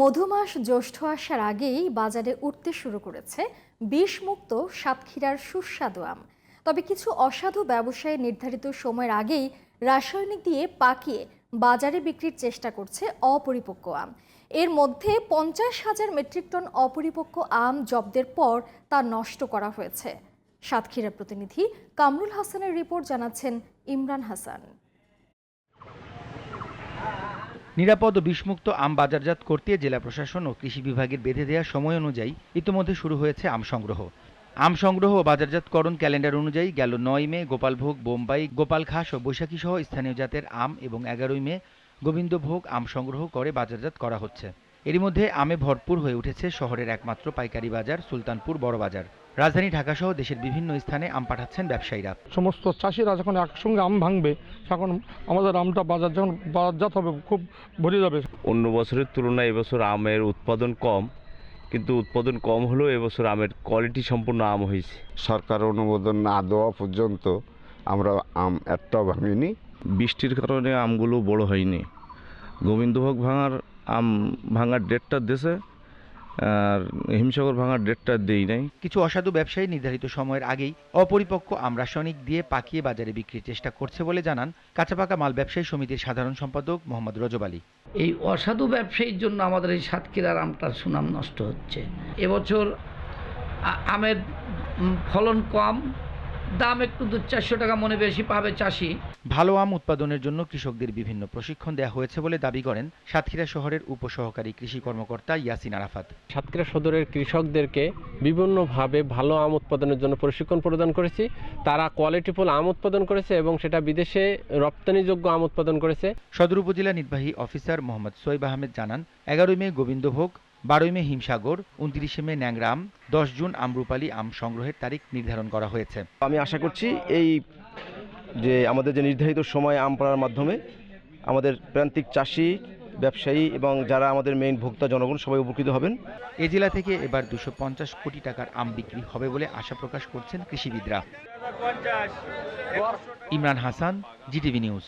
মধুমাস জ্যৈষ্ঠ আসার আগেই বাজারে উঠতে শুরু করেছে বিষমুক্ত সাতক্ষীরার সুস্বাদু আম। তবে কিছু অসাধু ব্যবসায়ী নির্ধারিত সময়ের আগেই রাসায়নিক দিয়ে পাকিয়ে বাজারে বিক্রির চেষ্টা করছে অপরিপক্ক আম। এর মধ্যে পঞ্চাশ হাজার মেট্রিক টন অপরিপক্ক আম জব্দের পর তা নষ্ট করা হয়েছে। সাতক্ষীরা প্রতিনিধি কামরুল হাসানের রিপোর্ট জানাচ্ছেন ইমরান হাসান। নিরাপদ ও বিষমুক্ত আম বাজারজাত করতে জেলা প্রশাসন ও কৃষি বিভাগের বেঁধে দেওয়া সময় অনুযায়ী ইতিমধ্যে শুরু হয়েছে আম সংগ্রহ। আম সংগ্রহ ও বাজারজাতকরণ ক্যালেন্ডার অনুযায়ী গেল নয় মে গোপালভোগ, বোম্বাই, গোপাল খাস ও বৈশাখী সহ স্থানীয় জাতের আম এবং এগারোই মে গোবিন্দভোগ আম সংগ্রহ করে বাজারজাত করা হচ্ছে। এরই মধ্যে আমে ভরপুর হয়ে উঠেছে শহরের একমাত্র পাইকারি বাজার সুলতানপুর বড় বাজার রাজধানী ঢাকাসহ দেশের বিভিন্ন স্থানে আম পাঠাচ্ছেন ব্যবসায়ীরা। সমস্ত চাষিরা যখন একসঙ্গে আম ভাঙবে তখন আমাদের আমটা বাজার যখন বাজারজাত হবে খুব ভরে যাবে। অন্য বছরের তুলনায় এবছর আমের উৎপাদন কম কিন্তু উৎপাদন কম হলেও এবছর আমের কোয়ালিটি সম্পূর্ণ আম হয়েছে। সরকার অনুমোদন না দেওয়া পর্যন্ত আমরা আম একটাও ভাঙিনি। বৃষ্টির কারণে আমগুলো বড় হয়নি। গোবিন্দভোগ ভাঙার আম ভাঙার ডেটটা দেশে আর হিমসাগর ভাঙার ডেটটা দেই নাই। কিছু অসাধু ব্যবসায়ী নির্ধারিত সময়ের আগেই অপরিপক্ক আম রাসায়নিক দিয়ে পাকিয়ে বাজারে বিক্রির চেষ্টা করছে বলে জানান কাঁচাপাকা মাল ব্যবসায়ী সমিতির সাধারণ সম্পাদক মোহাম্মদ রজব আলী। এই অসাধু ব্যবসায়ীর জন্য আমাদের এই সাতক্ষীরার আমটার সুনাম নষ্ট হচ্ছে। এবছর আমের ফলন কম দাম একটু দু চারশো টাকা মনে বেশি পাবে চাষি। ভালো আম উৎপাদনের জন্য কৃষকদের বিভিন্ন প্রশিক্ষণ দেওয়া হয়েছে বলে দাবি করেন সাতক্ষীরা শহরের উপসহকারী কৃষি কর্মকর্তা ইয়াসিন আরাফাত। সাতক্ষীরা সদরের কৃষকদেরকে বিভিন্নভাবে ভালো আম উৎপাদনের জন্য প্রশিক্ষণ প্রদান করেছি। তারা কোয়ালিটিফুল আম উৎপাদন করেছে এবং সেটা বিদেশে রপ্তানিযোগ্য আম উৎপাদন করেছে। সদর উপজেলা নির্বাহী অফিসার মোহাম্মদ সোয়েব আহমেদ জানান এগারোই মে গোবিন্দভোগ বারোই মে হিমসাগর উনত্রিশে মে ন্যাংরাম দশ জুন আমরুপালি আম সংগ্রহের তারিখ নির্ধারণ করা হয়েছে। আমি আশা করছি এই যে আমাদের যে নির্ধারিত সময় আম পাড়ার মাধ্যমে আমাদের প্রান্তিক চাষি ব্যবসায়ী এবং যারা আমাদের মেইন ভোক্তা জনগণ সবাই উপকৃত হবেন। এ জেলা থেকে এবার দুশো পঞ্চাশ কোটি টাকার আম বিক্রি হবে বলে আশা প্রকাশ করছেন কৃষিবিদরা। Imran Hasan GTV news.